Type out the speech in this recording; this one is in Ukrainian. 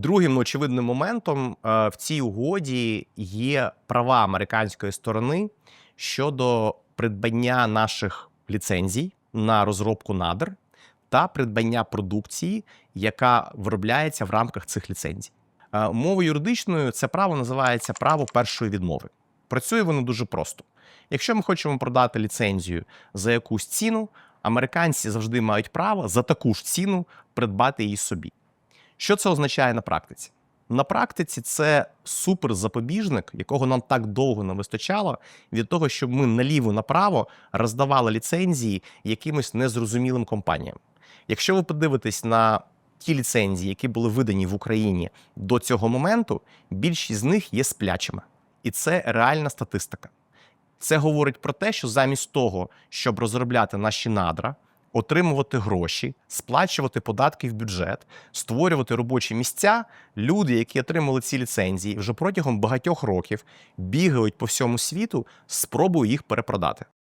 Другим очевидним моментом е, в цій угоді є права американської сторони щодо придбання наших ліцензій на розробку надр та придбання продукції, яка виробляється в рамках цих ліцензій. Е, Мовою юридичною це право називається право першої відмови. Працює воно дуже просто. Якщо ми хочемо продати ліцензію за якусь ціну, американці завжди мають право за таку ж ціну придбати її собі. Що це означає на практиці? На практиці це суперзапобіжник, якого нам так довго не вистачало, від того, щоб ми наліво-направо роздавали ліцензії якимось незрозумілим компаніям. Якщо ви подивитесь на ті ліцензії, які були видані в Україні до цього моменту, більшість з них є сплячими. І це реальна статистика. Це говорить про те, що замість того, щоб розробляти наші надра, отримувати гроші, сплачувати податки в бюджет, створювати робочі місця, люди, які отримали ці ліцензії, вже протягом багатьох років бігають по всьому світу, спробую їх перепродати.